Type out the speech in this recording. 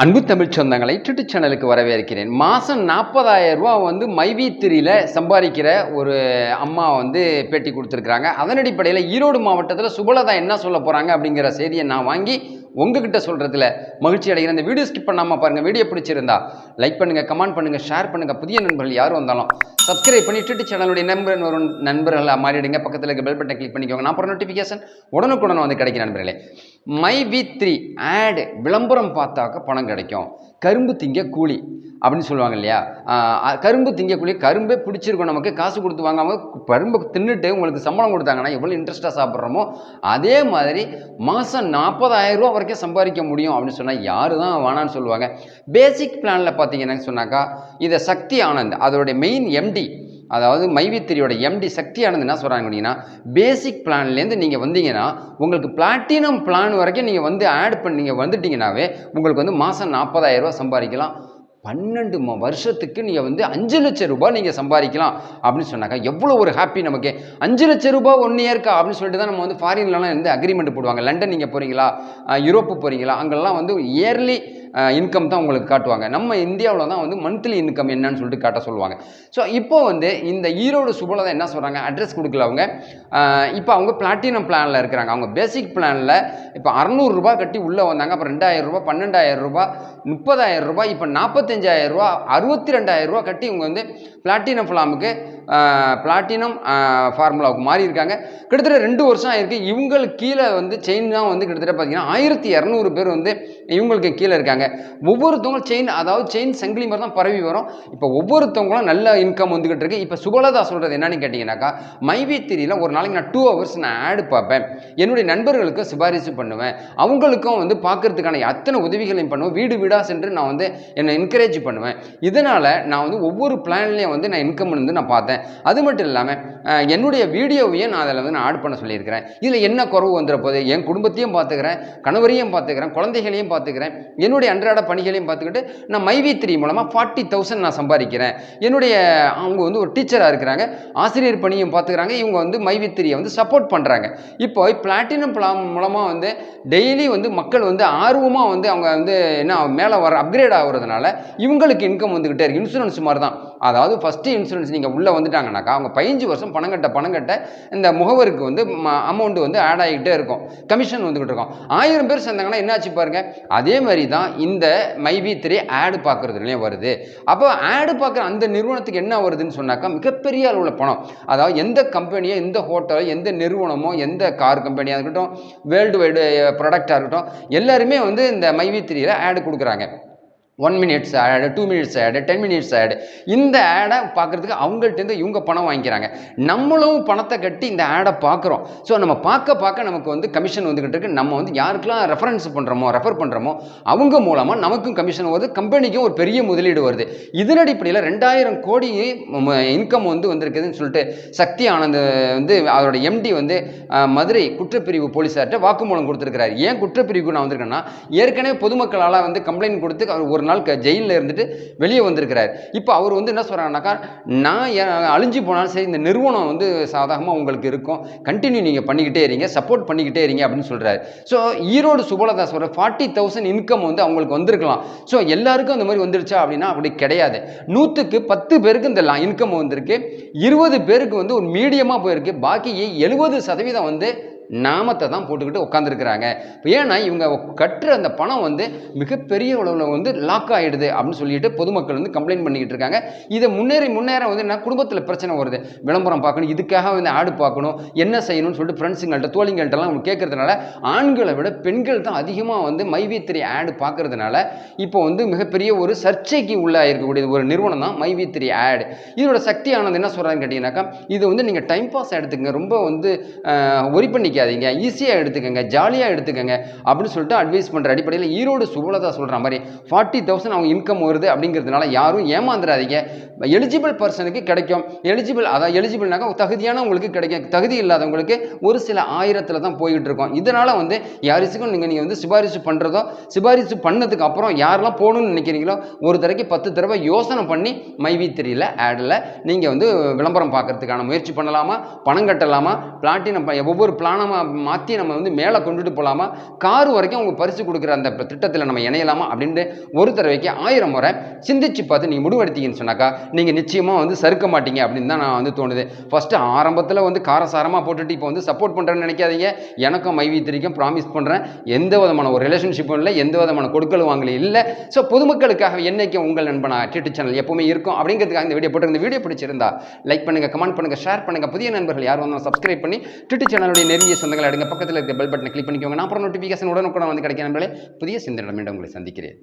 அன்பு தமிழ் சொந்தங்களை ட்விட்டு சேனலுக்கு வரவேற்கிறேன். மாதம் நாற்பதாயிரம் ரூபா வந்து மைவி திரியில் சம்பாதிக்கிற ஒரு அம்மா வந்து பேட்டி கொடுத்துருக்குறாங்க. அதன் அடிப்படையில் ஈரோடு மாவட்டத்தில் சுபலதா என்ன சொல்ல போகிறாங்க அப்படிங்கிற செய்தியை நான் வாங்கி உங்ககிட்ட சொல்கிறதுல மகிழ்ச்சி அடைகிறேன். இந்த வீடியோ ஸ்கிப் பண்ணாமல் பாருங்கள் வீடியோ பிடிச்சிருந்தா லைக் பண்ணுங்கள் கமெண்ட் பண்ணுங்கள் ஷேர் பண்ணுங்கள் புதிய நண்பர்கள் யார் வந்தாலும் சப்ஸ்கிரைப் பண்ணி ட்விட்டர் சேனலுடைய நண்பர் வரும் நண்பர்களாக மாறிடுங்க. பக்கத்தில் இருக்க பெல் பட்டன் கிளிக் பண்ணிக்கோங்க. நான் அப்புறம் நோட்டிஃபிகேஷன் உடனுக்குடன் வந்து கிடைக்கும் நண்பர்களே. மை வி த்ரீ ஆடு விளம்பரம் பார்த்தாக்க பணம் கிடைக்கும். கரும்பு திங்க கூலி அப்படின்னு சொல்லுவாங்க இல்லையா? கரும்பு திங்கக்கூலி கரும்பே பிடிச்சிருக்கும் நமக்கு. காசு கொடுத்து வாங்காமல் கரும்பு தின்னுட்டு உங்களுக்கு சம்பளம் கொடுத்தாங்கன்னா எவ்வளோ இன்ட்ரெஸ்ட்டாக சாப்பிட்றோமோ அதே மாதிரி மாதம் நாற்பதாயிரம் ரூபா வரைக்கும் சம்பாதிக்க முடியும் அப்படின்னு சொன்னால் யாரு தான் வேணான்னு சொல்லுவாங்க பேசிக் பிளானில் பார்த்தீங்கன்னா சொன்னாக்கா இதை சக்தி ஆனந்த் அதோடைய மெயின் எம்டி அதாவது மைவித்திரியோட எம்டி சக்தி ஆனந்த் என்ன சொல்கிறாங்க அப்படின்னா பேசிக் பிளான்லேருந்து நீங்கள் வந்தீங்கன்னா உங்களுக்கு பிளாட்டினம் பிளான் வரைக்கும் நீங்கள் வந்து ஆட் பண்ணி நீங்கள் வந்துட்டீங்கன்னாவே உங்களுக்கு வந்து மாதம் நாற்பதாயிரம் ரூபாய் சம்பாதிக்கலாம். பன்னெண்டு வருஷத்துக்கு நீங்கள் வந்து அஞ்சு லட்சம் ரூபாய் நீங்கள் சம்பாதிக்கலாம் அப்படின்னு சொன்னாக்கா எவ்வளோ ஒரு ஹாப்பி நமக்கு? அஞ்சு லட்சம் ரூபாய் ஒன் இயர்க்கா அப்படின்னு சொல்லிட்டு தான் நம்ம வந்து ஃபாரின்லலாம் வந்து அக்ரிமெண்ட் போடுவாங்க. லண்டன் நீங்கள் போகிறீங்களா யூரோப்பு போகிறீங்களா அங்கெல்லாம் வந்து இயர்லி இன்கம் தான் உங்களுக்கு காட்டுவாங்க. நம்ம இந்தியாவில் தான் வந்து மந்த்லி இன்கம் என்னன்னு சொல்லிட்டு காட்ட சொல்லுவாங்க. ஸோ இப்போ வந்து இந்த ஈரோடு சுபலதா என்ன சொல்கிறாங்க அட்ரஸ் கொடுக்கல அவங்க. இப்போ அவங்க பிளாட்டினம் பிளானில் இருக்கிறாங்க. அவங்க பேசிக் பிளானில் இப்போ அறநூறுரூபா கட்டி உள்ளே வந்தாங்க. அப்புறம் ரெண்டாயிரம் ரூபாய் பன்னெண்டாயிரம் ரூபா முப்பதாயிரம் ரூபாய் இப்போ நாற்பத்தஞ்சாயிரம் ரூபா அறுபத்தி ரெண்டாயிரம் ரூபா கட்டி இவங்க வந்து பிளாட்டினம் ஃபிளாமுக்கு பிளாட்டினம் ஃபார்முலாவுக்கு மாறி இருக்காங்க. கிட்டத்தட்ட ரெண்டு வருஷம் ஆயிருக்கு. இவங்களுக்கு கீழே வந்து செயின் தான் வந்து கிட்டத்தட்ட பார்த்தீங்கன்னா ஆயிரத்தி இரநூறு பேர் வந்து இவங்களுக்கு கீழே இருக்காங்க. ஒவ்வொருத்தவங்களும் செயின் அதாவது செயின் சங்கிலி மாதிரி தான் பரவி வரும். இப்போ ஒவ்வொருத்தவங்களும் நல்ல இன்கம் வந்துக்கிட்டு இருக்கு. இப்போ சுபலதா சொல்கிறது என்னன்னு கேட்டிங்கனாக்கா மைவி திரியில் ஒரு நாளைக்கு நான் டூ ஹவர்ஸ் நான் ஆடு பார்ப்பேன். என்னுடைய நண்பர்களுக்கு சிபாரிசு பண்ணுவேன். அவங்களுக்கும் வந்து பார்க்கறதுக்கான அத்தனை உதவிகளையும் பண்ணுவேன். வீடு வீடாக சென்று நான் வந்து என்னை என்கரேஜ் பண்ணுவேன். இதனால் நான் வந்து ஒவ்வொரு பிளான்லேயும் வந்து நான் இன்கம் வந்து நான் பார்த்தேன். அது மட்டும் இல்லாமல் என்னுடைய வீடியோவையும் நான் அதில் வந்து நான் ஆட் பண்ண சொல்லியிருக்கிறேன். இதில் என்ன குறவு வந்துட போகுது? என் குடும்பத்தையும் பார்த்துக்கிறேன் கணவரையும் பார்த்துக்கிறேன் குழந்தைகளையும் பார்த்துக்கிறேன் என்னுடைய அன்றாட பணிகளையும் பார்த்துக்கிட்டு நான் மைவி த்ரீ மூலமாக ஃபார்ட்டி தௌசண்ட் நான் சம்பாதிக்கிறேன். என்னுடைய அவங்க வந்து ஒரு டீச்சராக இருக்கிறாங்க ஆசிரியர் பணியும் பார்த்துக்கிறாங்க இவங்க வந்து மைவி த்ரீயை வந்து சப்போர்ட் பண்ணுறாங்க இப்போ பிளாட்டினம் பிளான் மூலமாக வந்து டெய்லி வந்து மக்கள் வந்து ஆர்வமாக வந்து அவங்க வந்து என்ன மேலே வர அப்கிரேட் ஆகுறதுனால இவங்களுக்கு இன்கம் வந்துக்கிட்டே இருக்குது இன்சூரன்ஸ் மாதிரி தான் அதாவது ஃபஸ்ட்டு இன்சூரன்ஸ் நீங்கள் உள்ளே வந்து வந்துட்டாங்கனாக்கா அவங்க பதினஞ்சு வருஷம் பணம் கட்ட பணம் கட்ட இந்த முகவருக்கு வந்து அமௌண்ட் வந்து ஆட் ஆகிக்கிட்டே இருக்கும். கமிஷன் வந்துக்கிட்டு இருக்கும். ஆயிரம் பேர் சேர்ந்தாங்கன்னா என்னாச்சு பாருங்க? அதே மாதிரி தான் இந்த மைவி த்ரீ ஆடு பார்க்குறதுலையும் வருது. அப்போ ஆடு பார்க்குற அந்த நிறுவனத்துக்கு என்ன வருதுன்னு சொன்னாக்கா மிகப்பெரிய அளவில் பணம். அதாவது எந்த கம்பெனியோ எந்த ஹோட்டலோ எந்த நிறுவனமோ எந்த கார் கம்பெனியாக இருக்கட்டும் வேர்ல்டு வைடு ப்ராடக்டாக இருக்கட்டும் எல்லாருமே வந்து இந்த மைவி த்ரீயில் ஆடு கொடுக்குறாங்க. One minutes ad two minutes ad ten minutes ad இந்த ஆடை பார்க்குறதுக்கு அவங்கள்ட்டேருந்து இவங்க பணம் வாங்கிக்கிறாங்க. நம்மளும் பணத்தை கட்டி இந்த ஆடை பார்க்குறோம். ஸோ நம்ம பார்க்க பார்க்க நமக்கு வந்து கமிஷன் வந்துக்கிட்டு இருக்கு. நம்ம வந்து யாருக்கெல்லாம் ரெஃபரன்ஸ் பண்ணுறோமோ ரெஃபர் பண்ணுறோமோ அவங்க மூலமாக நமக்கும் கமிஷன் வருது. கம்பெனிக்கும் ஒரு பெரிய முதலீடு வருது. இதன் அடிப்படையில் ரெண்டாயிரம் கோடி இன்கம் வந்து வந்திருக்குதுன்னு சொல்லிட்டு சக்தி ஆனந்த் வந்து அவரோட எம்டி வந்து மதுரை குற்றப்பிரிவு போலீஸார்கிட்ட வாக்குமூலம் கொடுத்துருக்கிறார். ஏன் குற்றப்பிரிவுக்கு நான் வந்திருக்கேன்னா ஏற்கனவே பொதுமக்களால் வந்து கம்ப்ளைண்ட் கொடுத்து அவர் ஒரு நாள் ஜெயிலில் இருந்துட்டு வெளியே வந்திருக்கிறார். இப்போ அவர் வந்து என்ன சொல்கிறாங்கனாக்கா நான் ஏன் அழிஞ்சு போனாலும் சரி இந்த நிறுவனம் வந்து சாதகமாக உங்களுக்கு இருக்கும். கண்டினியூ நீங்கள் பண்ணிக்கிட்டே இருங்க சப்போர்ட் பண்ணிக்கிட்டே இருங்க அப்படின்னு சொல்கிறாரு ஸோ ஈரோடு சுபலதா சொல்கிற ஃபார்ட்டி தௌசண்ட் இன்கம் வந்து அவங்களுக்கு வந்திருக்கலாம். ஸோ எல்லாருக்கும் அந்த மாதிரி வந்துருச்சா அப்படின்னா அப்படி கிடையாது. நூற்றுக்கு பத்து பேருக்கு இந்த இன்கம் வந்திருக்கு. இருபது பேருக்கு வந்து ஒரு மீடியமாக போயிருக்கு. பாக்கி எழுபது சதவீதம் வந்து நாமத்தை தான் போட்டுக்கிட்டு உட்காந்துருக்குறாங்க இப்போ ஏன்னா இவங்க கட்டுற அந்த பணம் வந்து மிகப்பெரிய அளவில் வந்து லாக் ஆகிடுது அப்படின்னு சொல்லிட்டு பொதுமக்கள் வந்து கம்ப்ளைண்ட் பண்ணிக்கிட்டு இருக்காங்க. இதை முன்னேறி முன்னேற வந்து என்ன குடும்பத்தில் பிரச்சனை வருது. விளம்பரம் பார்க்கணும் இதுக்காக வந்து ஆடு பார்க்கணும் என்ன செய்யணும்னு சொல்லிட்டு ஃப்ரெண்ட்ஸுங்கள்ட்ட தோழிங்கள்ட்டலாம் அவங்க கேட்கறதுனால ஆண்களை விட பெண்கள் தான் அதிகமாக வந்து மைவித்திரி ஆடு பார்க்கறதுனால இப்போ வந்து மிகப்பெரிய ஒரு சர்ச்சைக்கு உள்ளாக இருக்கக்கூடிய ஒரு நிறுவனம் தான் மைவித்திரி ஆடு இதோட சக்தி ஆனது என்ன சொல்கிறாங்கன்னு கேட்டிங்கனாக்கா இது வந்து நீங்கள் டைம் பாஸ் எடுத்துக்கங்க. ரொம்ப வந்து ஒரி நினைக்காதீங்க ஈஸியாக எடுத்துக்கங்க ஜாலியாக எடுத்துக்கங்க அப்படின்னு சொல்லிட்டு அட்வைஸ் பண்ணுற அடிப்படையில் ஈரோடு சுபலதா சொல்கிற மாதிரி ஃபார்ட்டி தௌசண்ட் அவங்க இன்கம் வருது அப்படிங்கிறதுனால யாரும் ஏமாந்துடாதீங்க. எலிஜிபிள் பர்சனுக்கு கிடைக்கும். எலிஜிபிள் அதான் எலிஜிபிள்னாக்கா தகுதியானவங்களுக்கு கிடைக்கும். தகுதி இல்லாதவங்களுக்கு ஒரு சில ஆயிரத்தில் தான் போய்கிட்டு இருக்கோம். இதனால் வந்து யாரிசுக்கும் நீங்கள் நீங்கள் வந்து சிபாரிசு பண்ணுறதோ சிபாரிசு பண்ணதுக்கு அப்புறம் யாரெல்லாம் போகணும்னு நினைக்கிறீங்களோ ஒரு தடவைக்கு பத்து தடவை யோசனை பண்ணி மைவி தெரியல ஆடில் நீங்கள் வந்து விளம்பரம் பார்க்கறதுக்கான முயற்சி பண்ணலாமா? பணம் கட்டலாமா? பிளாட்டினம் ஒவ்வொரு பிளானாக பணமாக மாற்றி நம்ம வந்து மேலே கொண்டுட்டு போகலாமா கார் வரைக்கும் அவங்க பரிசு கொடுக்குற அந்த திட்டத்தில் நம்ம இணையலாமா? அப்படின்ட்டு ஒரு தடவைக்கு ஆயிரம் முறை சிந்திச்சு பார்த்து நீங்கள் முடிவெடுத்தீங்கன்னு சொன்னாக்கா நீங்கள் நிச்சயமாக வந்து சறுக்க மாட்டீங்க அப்படின்னு தான் நான் வந்து தோணுது. ஃபஸ்ட்டு ஆரம்பத்தில் வந்து காரசாரமாக போட்டுட்டு இப்போ வந்து சப்போர்ட் பண்ணுறேன்னு நினைக்காதீங்க. எனக்கும் மைவி திரிக்கும் ப்ராமிஸ் பண்ணுறேன் எந்த விதமான ஒரு ரிலேஷன்ஷிப்பும் இல்லை எந்த விதமான கொடுக்கல் வாங்கல இல்லை. ஸோ பொதுமக்களுக்காக என்னைக்கு உங்கள் நண்பனா டிடி சேனல் எப்பவுமே இருக்கும். அப்படிங்கிறதுக்காக இந்த வீடியோ போட்டு இந்த வீடியோ பிடிச்சிருந்தா லைக் பண்ணுங்கள் கமெண்ட் பண்ணுங்க ஷேர் பண்ணுங்க. புதிய நண்பர்கள் யார் வந்தாலும் சப்ஸ்கிரைப் பண்ணி டிடி சேனலுடைய நெருங்கிய சொந்தங்கள் அடுங்க பக்கத்தில் இருக்க பெல் பட்டனை கிளிக் பண்ணிக்கோங்க. நான் அப்புறம் நோட்டிஃபிகேஷன் உடனுக்குடன் வந்து கிடைக்கிற புதிய சிந்தனை மீண்டும் உங்களை சந்திக்கிறேன்.